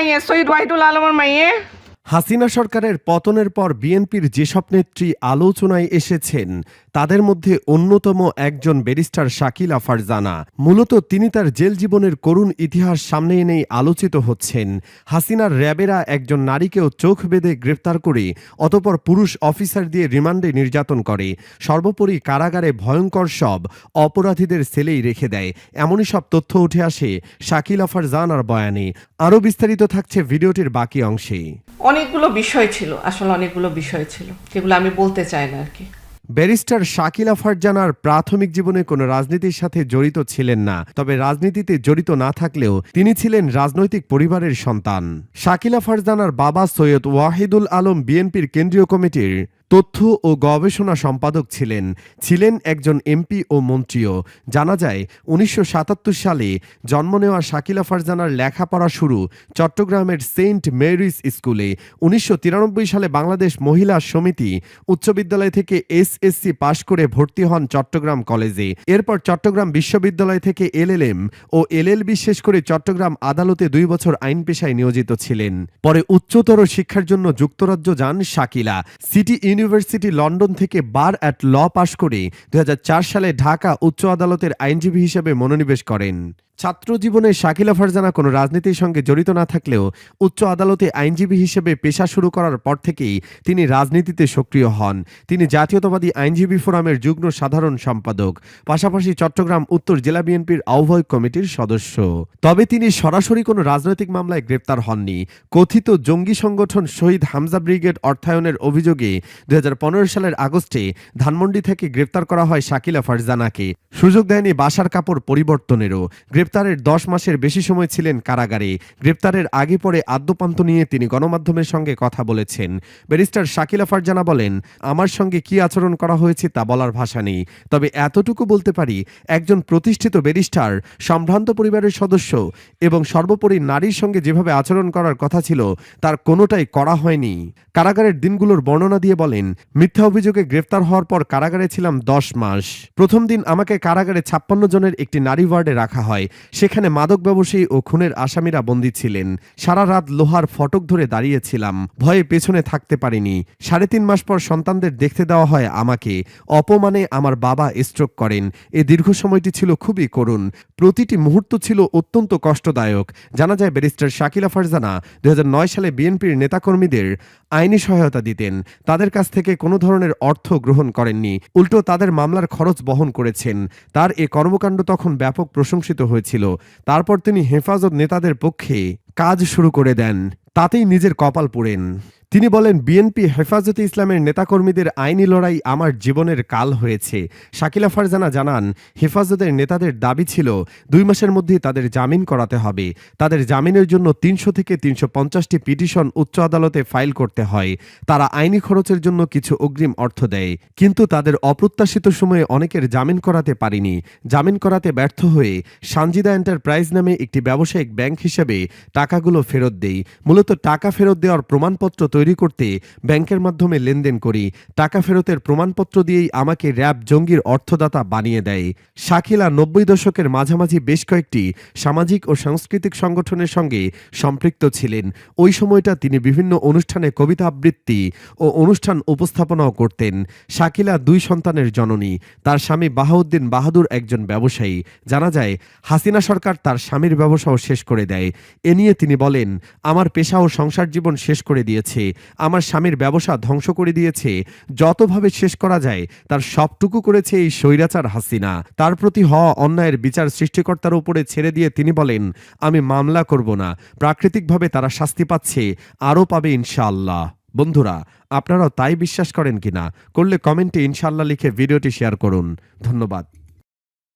মাইয়ে সৈয়দ ওয়াহিদুল আলমের মাইয়ে? হাসিনা সরকারের পতনের পর বিএনপির যেসব নেত্রী আলোচনায় এসেছেন, তাদের মধ্যে অন্যতম একজন ব্যারিস্টার শাকিলা ফারজানা মূলত তিনি তার জেল জীবনের করুণ ইতিহাস সামনে এনেই আলোচিত হচ্ছেন। হাসিনার র্যাবেরা একজন নারীকেও চোখ বেঁধে গ্রেপ্তার করে, অতপর পুরুষ অফিসার দিয়ে রিমান্ডে নির্যাতন করে। সর্বোপরি কারাগারে ভয়ঙ্কর সব অপরাধীদের সেলেই রেখে দেয়। এমনই সব তথ্য উঠে আসে শাকিল শাকিলা ফারজানার বয়ানে। আরও বিস্তারিত থাকছে ভিডিওটির বাকি অংশে। অনেকগুলো বিষয় ছিল, আসলে অনেকগুলো বিষয় ছিল, যেগুলো আমি বলতে চাই না আর কি। ব্যারিস্টার শাকিলা ফারজানার প্রাথমিক জীবনে কোনো রাজনীতির সাথে জড়িত ছিলেন না, তবে রাজনীতিতে জড়িত না থাকলেও তিনি ছিলেন রাজনৈতিক পরিবারের সন্তান। শাকিলা ফারজানার বাবা সৈয়দ ওয়াহিদুল আলম বিএনপির কেন্দ্রীয় কমিটির তথ্য ও গবেষণা সম্পাদক ছিলেন ছিলেন একজন এমপি ও মন্ত্রীও। জানা যায়, উনিশশো সাতাত্তর সালে জন্ম নেওয়া শাকিলা ফারজানার লেখাপড়া শুরু চট্টগ্রামের সেন্ট মেরিস স্কুলে। উনিশশো তিরানব্বই সালে বাংলাদেশ মহিলা সমিতি উচ্চ বিদ্যালয় থেকে এসএসসি পাশ করে ভর্তি হন চট্টগ্রাম কলেজে। এরপর চট্টগ্রাম বিশ্ববিদ্যালয় থেকে এলএলএম ও এলএলবি শেষ করে চট্টগ্রাম আদালতে দুই বছর আইন পেশায় নিয়োজিত ছিলেন। পরে উচ্চতর শিক্ষার জন্য যুক্তরাজ্য যান শাকিলা। সিটি ইউনিভার্সিটি লন্ডন থেকে বার অ্যাট ল পাশ করে দু হাজার চার সালে ঢাকা উচ্চ আদালতের আইনজীবী হিসেবে মনোনিবেশ করেন। ছাত্র জীবনে শাকিলা ফারজানা কোনো রাজনীতির সঙ্গে জড়িত না থাকলেও উচ্চ আদালতে আইনজীবী হিসেবে পেশা শুরু করার পর থেকেই তিনি রাজনীতিতে সক্রিয় হন। তিনি জাতীয়তাবাদী আইনজীবী ফোরামের যুগ্ম সাধারণ সম্পাদক, পাশাপাশি চট্টগ্রাম উত্তর জেলা বিএনপির আহ্বায়ক কমিটির সদস্য। তবে তিনি সরাসরি কোনো রাজনৈতিক মামলায় গ্রেপ্তার হননি। কথিত জঙ্গি সংগঠন শহীদ হামজা ব্রিগেড অর্থায়নের অভিযোগে দু হাজার পনেরো সালের আগস্টে ধানমন্ডি থেকে গ্রেপ্তার করা হয় শাকিলা ফারজানাকে। সুযোগ দেয়নি বাসার কাপড় পরিবর্তনেরও। গ্রেপ্তারের দশ মাসের বেশি সময় ছিলেন কারাগারে। গ্রেপ্তারের আগে পরে আদ্যপান্ত নিয়ে তিনি গণমাধ্যমের সঙ্গে কথা বলেছেন। ব্যারিস্টার শাকিলা ফারজানা বলেন, আমার সঙ্গে কি আচরণ করা হয়েছে তা বলার ভাষা নেই। তবে এতটুকু বলতে পারি, একজন প্রতিষ্ঠিত ব্যারিস্টার, সম্ভ্রান্ত পরিবারের সদস্য এবং সর্বোপরি নারীর সঙ্গে যেভাবে আচরণ করার কথা ছিল, তার কোনোটাই করা হয়নি। কারাগারের দিনগুলোর বর্ণনা দিয়ে বলেন মিথ্যা অভিযোগে গ্রেফতার হওয়ার পর কারাগারে ছিলাম দশ মাস। প্রথম দিন আমাকে কারাগারে ছাপ্পান্ন জনের একটি নারী ওয়ার্ডে রাখা হয়। সেখানে মাদক ব্যবসায়ী ও খুনের আসামিরা বন্দী ছিলেন। সারা রাত লোহার ফটক ধরে দাঁড়িয়েছিলাম। ভয়ে পেছনে থাকতে পারিনি। সাড়ে তিন মাস পর সন্তানদের দেখতে দেওয়া হয় আমাকে। অপমানে আমার বাবা স্ট্রোক করেন। এ দীর্ঘ সময়টি ছিল খুবই করুণ। প্রতিটি মুহূর্ত ছিল অত্যন্ত কষ্টদায়ক। জানা যায় ব্যারিস্টার শাকিলা ফারজানা দুই হাজার নয় সালে বিএনপির নেতাকর্মীদের আইনি সহায়তা দিতেন। তাদের কাছ থেকে কোনো ধরনের অর্থ গ্রহণ করেননি। উল্টো তাদের মামলার খরচ বহন করেছেন। তার এ কর্মকাণ্ড তখন ব্যাপক প্রশংসিত হয়েছিল। তারপর তিনি হেফাজত নেতাদের পক্ষে কাজ শুরু করে দেন। তাতেই নিজের কপাল পোড়েন। তিনি বলেন, বিএনপি হেফাজতে ইসলামের নেতাকর্মীদের আইনি লড়াই আমার জীবনের কাল হয়েছে। শাকিলা ফারজানা জানান, হেফাজতের নেতাদের দাবি ছিল, দুই মাসের মধ্যে তাদের জামিন করাতে হবে। তাদের জামিনের জন্য তিনশো থেকে তিনশো পঞ্চাশটি পিটিশন উচ্চ আদালতে ফাইল করতে হয়। তারা আইনি খরচের জন্য কিছু অগ্রিম অর্থ দেয়। কিন্তু তাদের অপ্রত্যাশিত সময়ে অনেকের জামিন করাতে পারিনি। জামিন করাতে ব্যর্থ হয়ে সানজিদা এন্টারপ্রাইজ নামে একটি ব্যবসায়িক ব্যাংক হিসেবে টাকাগুলো ফেরত দেই। মূলত টাকা ফেরত দেওয়ার প্রমাণপত্র তৈরি করতে ব্যাংকের মাধ্যমে লেনদেন করি, টাকা ফেরতের প্রমাণপত্র দিয়েই আমাকে র্যাব জঙ্গির অর্থদাতা বানিয়ে দেয়। শাকিলা নব্বই দশকের মাঝামাঝি বেশ কয়েকটি সামাজিক ও সাংস্কৃতিক সংগঠনের সঙ্গে সম্পৃক্ত ছিলেন। ওই সময়টা তিনি বিভিন্ন অনুষ্ঠানে কবিতা আবৃত্তি ও অনুষ্ঠান উপস্থাপনাও করতেন। শাকিলা দুই সন্তানের জননী, তার স্বামী বাহাউদ্দিন বাহাদুর একজন ব্যবসায়ী। জানা যায়, হাসিনা সরকার তার স্বামীর ব্যবসাও শেষ করে দেয়। এ নিয়ে তিনি বলেন, আমার পেশা ও সংসার জীবন শেষ করে দিয়েছে। আমার স্বামীর ব্যবসা ধ্বংস করে দিয়েছে। যতভাবে শেষ করা যায়, তার সবটুকু করেছে এই স্বৈরাচার হাসিনা। তার প্রতি হওয়া অন্যায়ের বিচার সৃষ্টিকর্তার উপরে ছেড়ে দিয়ে তিনি বলেন, আমি মামলা করব না। প্রাকৃতিকভাবে তারা শাস্তি পাচ্ছে। আরও পাবে ইনশাআল্লাহ। বন্ধুরা, আপনারাও তাই বিশ্বাস করেন কিনা? করলে কমেন্টে ইনশাল্লাহ লিখে ভিডিওটি শেয়ার করুন। ধন্যবাদ।